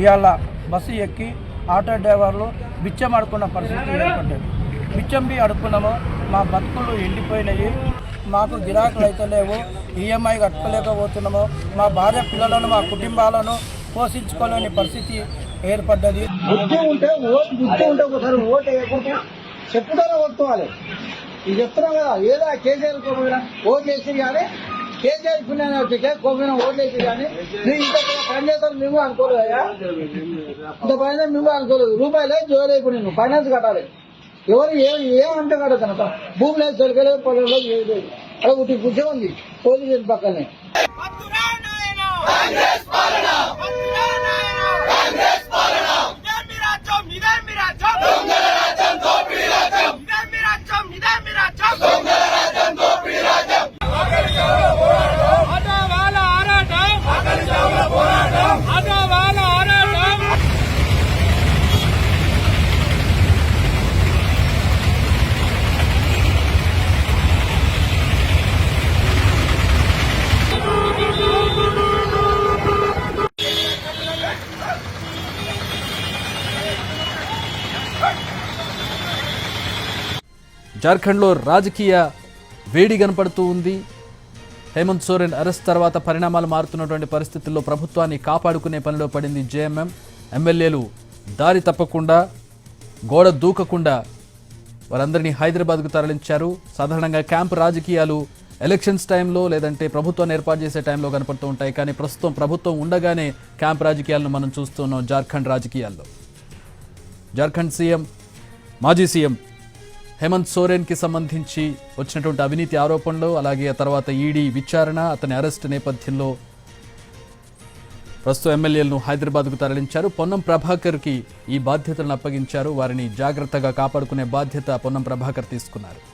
ఇవాళ బస్సు ఎక్కి ఆటో డ్రైవర్లు బిచ్చం అడుకున్న పరిస్థితి ఏర్పడ్డది. బిచ్చం బి అడుక్కున్నాము మా బతుకులు ఎండిపోయినాయి. మాకు గిరాకులు అయితే లేవు. ఈఎంఐ కట్టుకోలేకపోతున్నాము. మా భార్య పిల్లలను మా కుటుంబాలను పోషించుకోలేని పరిస్థితి ఏర్పడ్డది. బుద్ధి ఉంటే ఓటు బుద్ధి ఉంటే ఒకసారి ఓటు చెప్పుతారా కొట్టుకోవాలి ఇది చెప్తున్నాం కదా ఏదో కేసీఆర్ ఓటు వేసి కానీ కేసీఆర్ పుణ్యాన్ని వచ్చి కోపిన ఓట్లేసి కానీ నువ్వు ఇంత పని చేస్తాను మేము అనుకోలేదా ఇంత పని మేము అనుకోలేదు. రూపాయలే జోలే నేను ఫైనాన్స్ కట్టాలి. ఎవరు ఏం ఏమంటే కడతాను భూమి లేదు తొలగలేదు పొలంలో ఏది లేదు. అలా ఒకటి కూర్చో ఉంది. పోలీసు పక్కనే. జార్ఖండ్లో రాజకీయ వేడి కనపడుతూ ఉంది. హేమంత్ సోరెన్ అరెస్ట్ తర్వాత పరిణామాలు మారుతున్నటువంటి పరిస్థితుల్లో ప్రభుత్వాన్ని కాపాడుకునే పనిలో పడింది జేఎంఎం. ఎమ్మెల్యేలు దారి తప్పకుండా గోడ దూకకుండా వారందరినీ హైదరాబాద్కు తరలించారు. సాధారణంగా క్యాంప్ రాజకీయాలు ఎలక్షన్స్ టైంలో లేదంటే ప్రభుత్వాన్ని ఏర్పాటు చేసే టైంలో కనపడుతూ ఉంటాయి. కానీ ప్రస్తుతం ప్రభుత్వం ఉండగానే క్యాంప్ రాజకీయాలను మనం చూస్తున్నాం జార్ఖండ్ రాజకీయాల్లో. జార్ఖండ్ సీఎం మాజీ సీఎం హేమంత్ సోరెన్కి సంబంధించి వచ్చినటువంటి అవినీతి ఆరోపణలు అలాగే ఆ తర్వాత ఈడీ విచారణ అతని అరెస్ట్ నేపథ్యంలో ప్రస్తుతం ఎమ్మెల్యేలను హైదరాబాద్కు తరలించారు. పొన్నం ప్రభాకర్కి ఈ బాధ్యతలను అప్పగించారు. వారిని జాగ్రత్తగా కాపాడుకునే బాధ్యత పొన్నం ప్రభాకర్ తీసుకున్నారు.